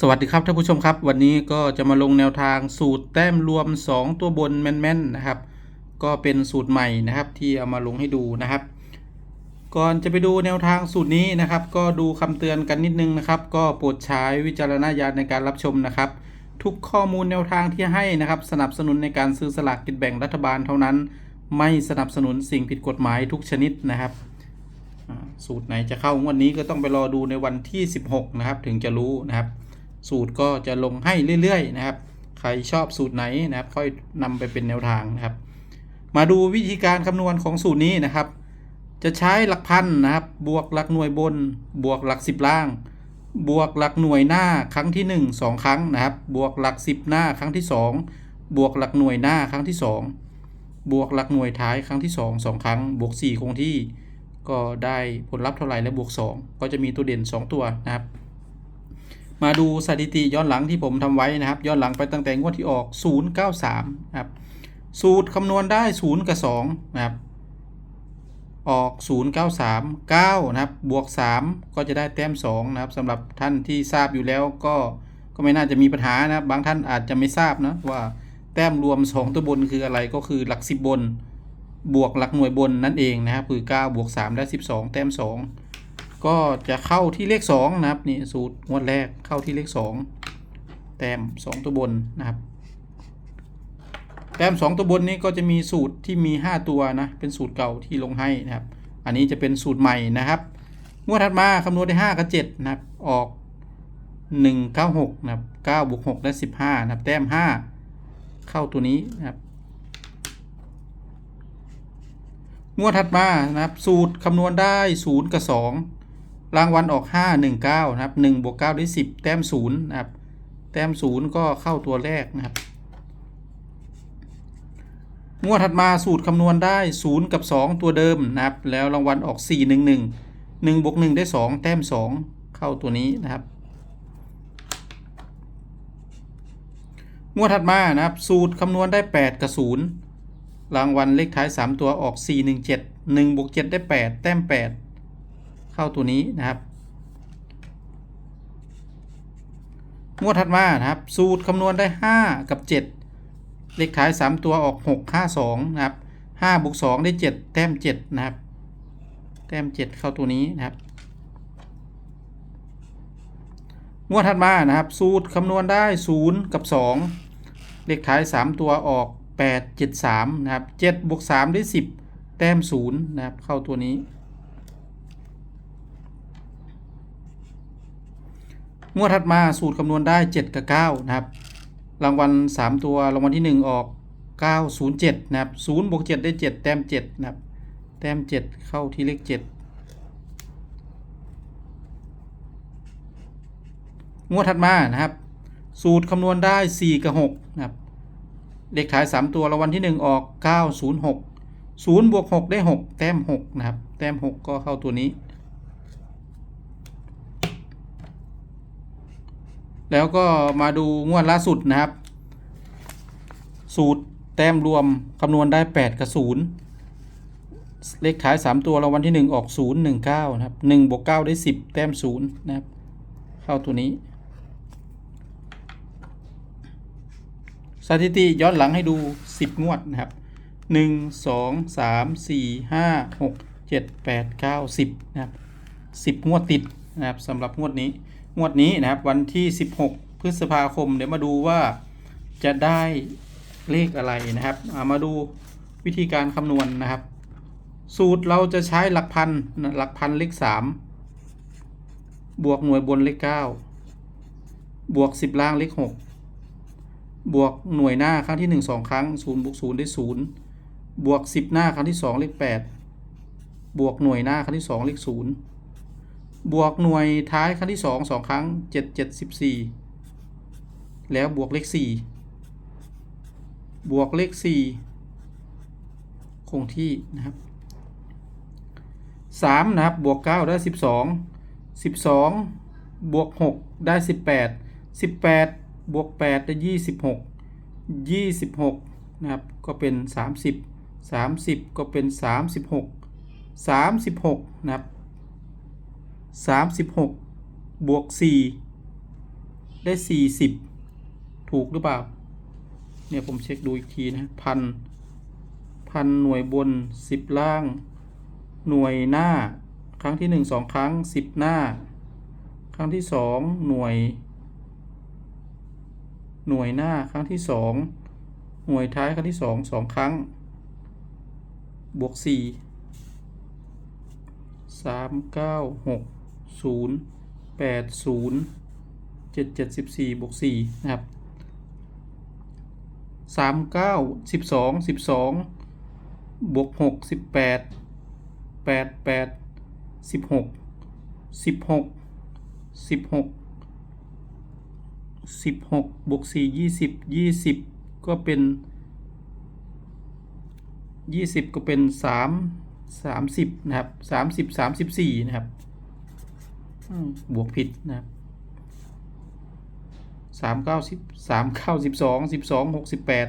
สวัสดีครับท่านผู้ชมครับ วันนี้ก็จะมาลงแนวทางสูตรแต้มรวม 2 ตัวบนแม่นๆนะครับ ก็เป็นสูตรใหม่นะครับที่เอามาลงให้ดูนะครับ ก่อนจะไปดูแนวทางสูตรนี้นะครับ ก็ดูคำเตือนกันนิดนึงนะครับ ก็โปรดใช้วิจารณญาณในการรับชมนะครับ ทุกข้อมูลแนวทางที่ให้นะครับ สนับสนุนในการซื้อสลากกินแบ่งรัฐบาลเท่านั้น ไม่สนับสนุนสิ่งผิดกฎหมายทุกชนิดนะครับสูตรไหนจะเข้างวดนี้ก็ต้องไปรอดูในวันที่ 16นะครับถึงจะรู้นะครับ สูตรก็จะลงให้เรื่อยๆนะครับ ใครชอบสูตรไหนนะครับ ค่อยนำไปเป็นแนวทางนะครับ มาดูวิธีการคำนวณของสูตรนี้นะครับ จะใช้หลักพันนะครับ บวกหลักหน่วยบน บวกหลัก 10 ล่าง บวกหลักหน่วยหน้าครั้งที่ 1 2 ครั้งนะครับ บวกหลัก 10 หน้าครั้งที่ 2 บวกหลักหน่วยหน้าครั้งที่ 2 บวกหลักหน่วยท้ายครั้งที่ 2 2 ครั้ง บวก 4 คงที่ก็ได้ผลลัพธ์เท่าไหร่และบวก 2 ก็จะมีตัวเด่น 2 ตัวนะครับ มาดูสถิติย้อนหลังที่ผมทำไว้นะครับ ย้อนหลังไปตั้งแต่งวดที่ออก 093นะครับ สูตรคำนวณได้ 0 กับ2นะครับ ออก 093 9 นะครับ บวก 3 ก็จะได้แต้ม2นะครับสำหรับท่านที่ทราบอยู่แล้วก็ก็ไม่น่าจะมีปัญหานะครับ บางท่านอาจจะไม่ทราบนะว่าแต้มรวม 2 ตัวบนคืออะไรก็คือหลัก 10 บน บวกหลักหน่วยบนนั่นเองนะครับคือ 9 บวก 3 ได้ 12 แต้ม 2 ก็จะเข้าที่เลข 2 นะครับนี่สูตรงวดแรกเข้าที่เลข 2 แต้ม 2 ตัวบนนะครับ แต้ม 2 ตัวบนนี้ก็จะมีสูตรที่มี 5 ตัวนะเป็นสูตรเก่าที่ลงให้นะครับ อันนี้จะเป็นสูตรใหม่นะครับงวดถัดมาคำนวณได้5กับ7นะครับออก 196นะครับ9บวก6ได้15นะครับแต้ม 5 เข้าตัวนี้นะครับงวดถัดมานะครับ สูตรคำนวณได้ 0 กับ 2 รางวัลออก 5 1 9 นะครับ1บวก9ได้ 10 แต้ม0นะครับ แต้ม 0 ก็เข้าตัวแรกนะครับ งวดถัดมาสูตรคำนวณได้ 0 กับ 2 ตัวเดิมนะครับ แล้วรางวัลออก 4 1 1 1บวก1ได้ 2 แต้ม 2 เข้าตัวนี้นะครับ งวดถัดมานะครับ สูตรคำนวณได้ 8 กับ 0 รางวัลเลขท้าย 3 ตัวออก 4 1 7 1บวก7ได้ 8 แต้ม 8 เข้าตัวนี้นะครับ งวดถัดมานะครับ สูตรคำนวณได้ 5 กับ 7 เลขท้าย 3 ตัวออก 6 5 2 นะครับ5บวก2ได้ 7 แต้ม 7 นะครับ แต้ม 7 เข้าตัวนี้นะครับ งวดถัดมานะครับ สูตรคำนวณได้ 0 กับ 2 เลขท้าย 3 ตัวออก 8 7 3 นะครับ7บวก3ได้ 10 แต้ม 0 นะครับ เข้าตัวนี้ งวดถัดมาสูตรคำนวณได้ 7 กับ 9 นะครับ รางวัล 3 ตัวรางวัลที่ 1 ออก 907 นะครับ0บวก7ได้ 7 แต้ม 7 นะครับ แต้ม 7 เข้าที่เลข 7 งวดถัดมานะครับ สูตรคำนวณได้ 4 กับ 6 นะครับ เลขท้าย 3 ตัวรางวัลที่ 1 ออก 906 0บวก6ได้ 6 แต้ม 6 นะครับ แต้ม 6 ก็เข้าตัวนี้ แล้วก็มาดูงวดล่าสุดนะครับ สูตรแต้มรวมคำนวณได้ 8 กับ 0 เลขท้าย 3 ตัวรางวัลที่ 1 ออก 0 1 9 นะครับ1บวก9ได้ 10 แต้ม 0 นะครับ เข้าตัวนี้ สถิติย้อนหลังให้ดู 10 งวดนะครับ 1 2 3 4 5 6 7 8 9 10 นะครับ 10 งวดติดนะครับสำหรับงวดนี้ งวดนี้นะครับวันที่ 16 พฤษภาคม เดี๋ยวมาดูว่าจะได้เลขอะไรนะครับามาดูวิธีการคำนวณนะครับ สูตรเราจะใช้หลักพันหลักพันเลข3บวกหน่วยบนเลข9บวก 10 ล่างเลข6บวกหน่วยหน้าครั้งที่ 1 2 ครั้ง0บวก0ได้0บวก 10 หน้าครั้งที่ 2 เลข8บวกหน่วยหน้าครั้งที่ 2 เลข0 บวกหน่วยท้ายครั้งที่2 2ครั้ง7 7 14แล้วบวกเลข4บวกเลข4คงที่นะครับ3นะครับบวก9ได้12 12บวก6ได้18 18บวก8ได้26 26นะครับก็เป็น30 30ก็เป็น36 36นะครับ 36 บวก 4 ได้สี่สิบถูกหรือเปล่า เนี่ย ผมเช็คดูอีกทีนะพันพันหน่วยบนสิบล่าง หน่วยหน้า ครั้งที่หนึ่งสองครั้งสิบหน้า ครั้งที่สองหน่วย หน่วยหน้าครั้งที่สองหน่วยท้ายครั้งที่สองสองครั้ง บวกสี่สามเก้าหก ศูนย์แปดศูนย์เจ็ดเจ็ดสิบสี่บวกสี่นะครับสามเก้าสิบสองสิบสองบวกหกสิบแปดแปดแปดสิบหกสิบหกสิบหกสิบหกบวกสี่ยี่สิบยี่สิบก็เป็นยี่สิบก็เป็นสามสามสิบนะครับสามสิบสามสิบสี่นะครับ บวกผิดนะครับสามเก้าสิบสามเก้าสิบสองสิบสองหกสิบแปด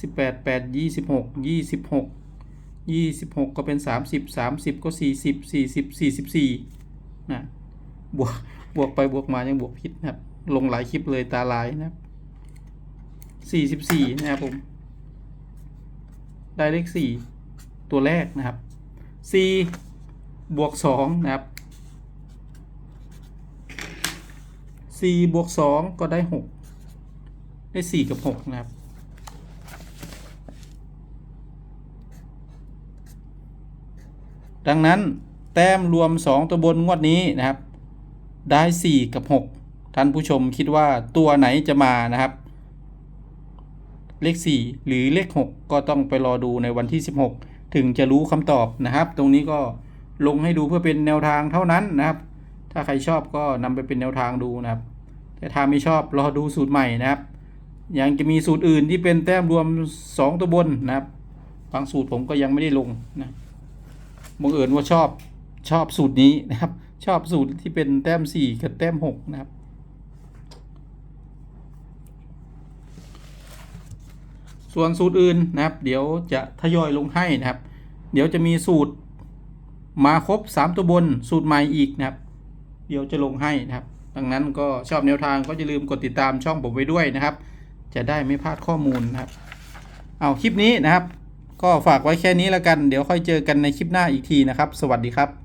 สิบแปดแปดยี่สิบหกยี่สิบหกยี่สิบหกก็เป็นสามสิบสามสิบก็สี่สิบสี่สิบสี่สิบสี่นะบวกบวกไปบวกมายังบวกผิดนะครับ ลงหลายคลิปเลยตาลายนะครับสี่สิบสี่นะครับผม ได้เลขสี่ตัวแรกนะครับสี่บวกสองนะครับ สี่บวกสองก็ได้หกได้สี่กับหกนะครับ ดังนั้นแต้มรวม 2 ตัวบนงวดนี้นะครับ ได้ 4 กับ 6 ท่านผู้ชมคิดว่าตัวไหนจะมานะครับ เลข 4 หรือเลข 6 ก็ต้องไปรอดูในวันที่ 16 ถึงจะรู้คำตอบนะครับ ตรงนี้ก็ลงให้ดูเพื่อเป็นแนวทางเท่านั้นนะครับ ถ้าใครชอบก็นำไปเป็นแนวทางดูนะครับ แต่ถ้าไม่ชอบรอดูสูตรใหม่นะครับ ยังจะมีสูตรอื่นที่เป็นแต้มรวม 2 ตัวบนนะครับบางสูตรผมก็ยังไม่ได้ลงนะบังเอิญว่าชอบชอบสูตรนี้นะครับ ชอบสูตรที่เป็นแต้ม 4 กับแต้ม 6 นะครับส่วนสูตรอื่นนะครับ เดี๋ยวจะทยอยลงให้นะครับ เดี๋ยวจะมีสูตรมาครบ 3 ตัวบนสูตรใหม่อีกนะครับ เดี๋ยวจะลงให้นะครับ ดังนั้นก็ชอบแนวทางก็อย่าลืมกดติดตามช่องผมไว้ด้วยนะครับ จะได้ไม่พลาดข้อมูลนะครับ เอาคลิปนี้นะครับ ก็ฝากไว้แค่นี้แล้วกัน เดี๋ยวค่อยเจอกันในคลิปหน้าอีกทีนะครับ สวัสดีครับ